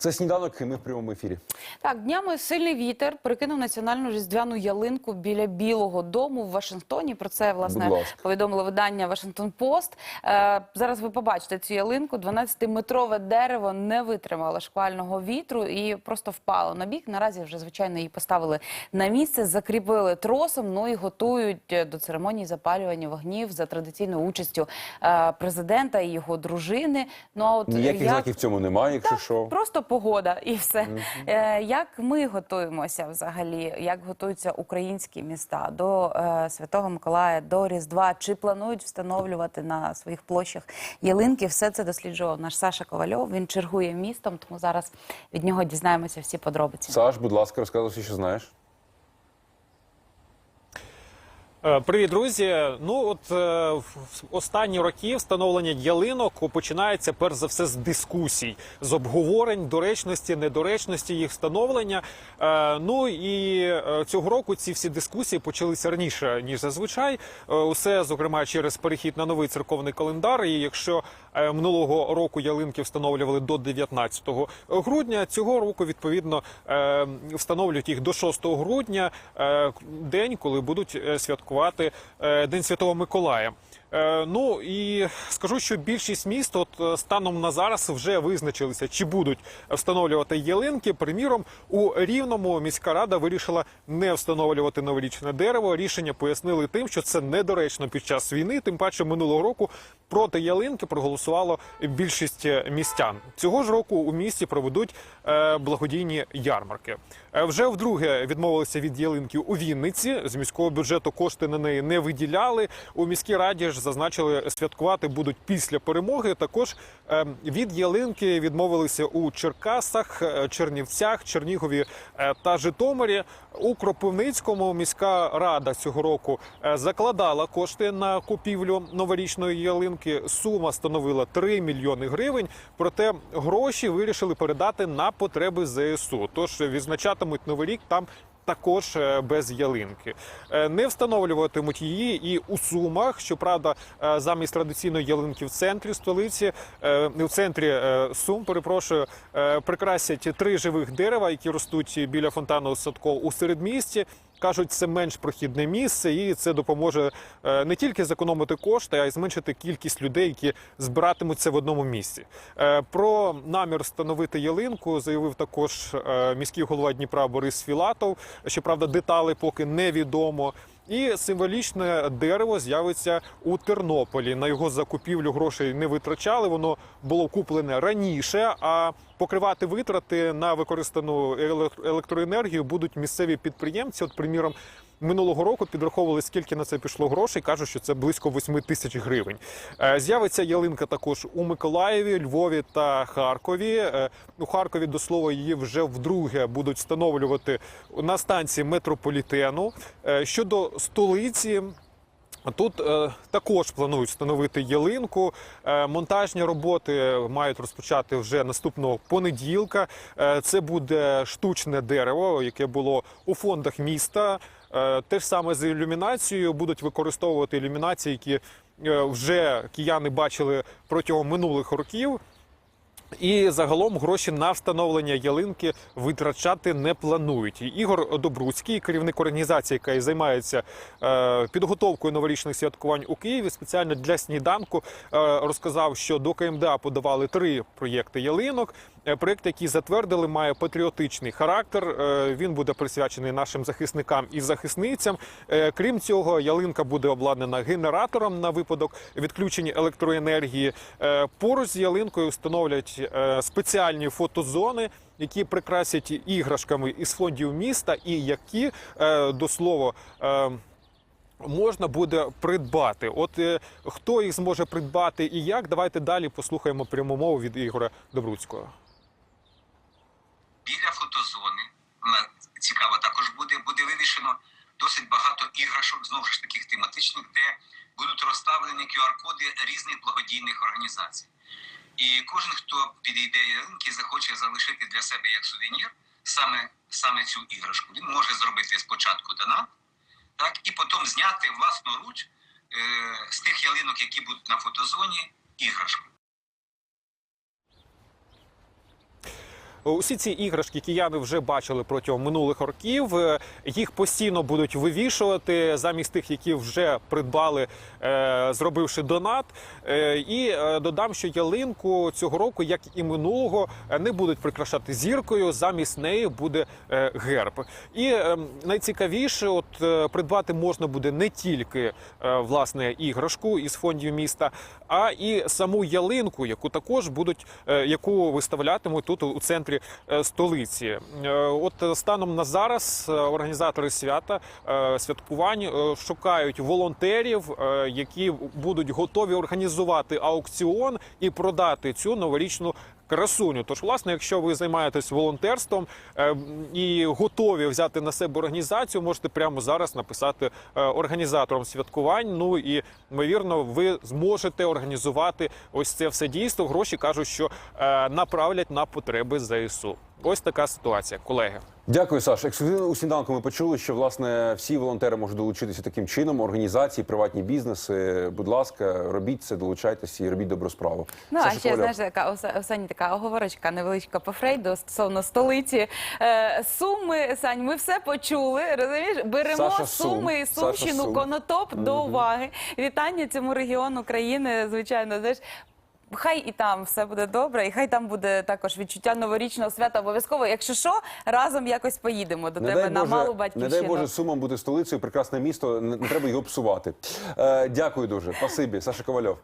Це сніданок, і ми в прямому ефірі. Так, днями сильний вітер прикинув національну різдвяну ялинку біля Білого Дому в Вашингтоні. Про це власне повідомило видання Вашингтон Пост. Е, зараз ви побачите цю ялинку. 12-метрове дерево не витримало шквального вітру і просто впало на бік. Наразі вже звичайно її поставили на місце, закріпили тросом. Ну і готують до церемонії запалювання вогнів за традиційною участю е, президента і його дружини. Ну а от Ніяких як... знаків в цьому немає, якщо що. Просто погода і все. Е, як ми готуємося взагалі? Як готуються українські міста до е, Святого Миколая, до Різдва? Чи планують встановлювати на своїх площах ялинки? Все це досліджував наш Саша Ковальов. Він чергує містом, тому зараз від нього дізнаємося всі подробиці. Саш, будь ласка, розказуй, що знаєш. Е, Привіт, друзі. Ну от е, в останні роки встановлення ялинок починається перш за все з дискусій, з обговорень доречності, недоречності їх встановлення. Е, Ну і е, цього року ці всі дискусії почалися раніше ніж зазвичай. Е, Усе зокрема через перехід на новий церковний календар. І якщо е, минулого року ялинки встановлювали до 19 грудня, цього року відповідно е, встановлюють їх до 6 грудня, е, день, коли будуть е, святкувати е, День Святого Миколая. Е, Ну і скажу, що більшість міст от е, станом на зараз вже визначилися, чи будуть встановлювати ялинки. Приміром, у Рівному міська рада вирішила не встановлювати новорічне дерево. Рішення пояснили тим, що це недоречно під час війни. Тим паче минулого року проти ялинки проголосувало більшість е, містян. Цього ж року у місті проведуть благодійні ярмарки. Вже вдруге відмовилися від ялинки у Вінниці. З міського бюджету кошти на неї не виділяли. У міській раді ж зазначили, святкувати будуть після перемоги. Також е, від ялинки відмовилися у Черкасах, е, Чернівцях, Чернігові е, та Житомирі. У Кропивницькому міська рада цього року е, закладала кошти на купівлю новорічної ялинки. Сума становила 3 мільйони гривень. Проте гроші вирішили передати на потреби ЗСУ. Тож відзначатимуть новий рік там. Також е, без ялинки Е, не встановлюватимуть її і у сумах. Щоправда, е, замість традиційної ялинки в центрі столиці, в центрі сум, перепрошую, прикрасять три живих дерева, які ростуть біля фонтану садко у середмісті. Кажуть, це менш прохідне місце, і це допоможе е, не тільки зекономити кошти, а й зменшити кількість людей, які збиратимуться в одному місці. Е, Про намір встановити ялинку заявив також е, міський голова Дніпра Борис Філатов. Щоправда, деталі поки невідомо. І символічне дерево з'явиться у Тернополі. На його закупівлю грошей не витрачали. Воно було куплене раніше. А покривати витрати на використану електроенергію будуть місцеві підприємці. От, приміром, минулого року підраховували, скільки на це пішло грошей. кажуть, що це близько 8 тисяч гривень. Е, З'явиться ялинка також у Миколаєві, Львові та Харкові. Е, У Харкові до слова її вже вдруге будуть встановлювати на станції метрополітену. Е, Щодо столиці. Тут е, також планують встановити ялинку. Е, монтажні роботи мають розпочати вже наступного понеділка. Е, це буде штучне дерево, яке було у фондах міста. Е, те ж саме з ілюмінацією будуть використовувати ілюмінації, які е, вже кияни бачили протягом минулих років. І загалом гроші на встановлення ялинки витрачати не планують. Ігор Добруцький, керівник організації, яка займається е, підготовкою новорічних святкувань у Києві, спеціально для сніданку розказав, що до КМДА подавали три проєкти ялинок. Е, Проєкт, який затвердили, має патріотичний характер. Е, Він буде присвячений нашим захисникам і захисницям. Е, Крім цього, ялинка буде обладнана генератором на випадок відключення електроенергії. Поруч з ялинкою встановлять спеціальні фотозони. Які прикрасять іграшками із фондів міста, і які до слова можна буде придбати. От хто їх зможе придбати і як, давайте далі послухаємо пряму мову від Ігоря Добруцького. біля фотозони. Вона цікава також буде. Буде вивішено досить багато іграшок, знову ж таких тематичних, де будуть розставлені QR-коди різних благодійних організацій. І кожен, хто підійде ялинки, захоче залишити для себе як сувенір саме саме цю іграшку. Він може зробити спочатку донат, так, і потім зняти власноруч е, з тих ялинок, які будуть на фотозоні, іграшку. Усі ці іграшки кияни вже бачили протягом минулих років. Е, Їх постійно будуть вивішувати замість тих, які вже придбали, е, зробивши донат. Е, І додам, що ялинку цього року, як і минулого, не будуть прикрашати зіркою. Замість неї буде герб. І найцікавіше, от придбати можна буде не тільки власне іграшку із фондів міста, а і саму ялинку, яку також будуть, яку виставлятимуть тут у центрі е, столиці. Е, От станом на зараз е, організатори свята святкувань шукають волонтерів, які будуть готові організувати аукціон і продати цю новорічну. Красуню, тож, власне, якщо ви займаєтесь волонтерством е, і готові взяти на себе організацію, можете прямо зараз написати е, організаторам святкувань. Ну і ймовірно, ви зможете організувати ось це все дійство. Гроші кажуть, що е, направлять на потреби ЗСУ. Ось така ситуація, колеги. Дякую, Саш. Ексклюзивно у сніданку ми почули, що власне всі волонтери можуть долучитися таким чином. Організації, приватні бізнеси. Будь ласка, робіть це, долучайтеся і робіть добру справу. Ну, а ще знаєш, така оса- остання така оговорочка невеличка по Фрейду стосовно столиці. Е, суми, Сань, ми все почули. Розумієш? Беремо Саша Сум. суми, Саша Сумщину, Сум. Конотоп до уваги. Вітання цьому регіону країни, звичайно, знаєш. Хай і там все буде добре, і хай там буде також відчуття новорічного свята обов'язково. Якщо що, разом якось поїдемо до Не тебе на Боже, малу не дай Боже сумом бути столицею, прекрасне місто. Не, не треба його псувати. Е, дякую дуже. Спасибі, Саша Ковальов.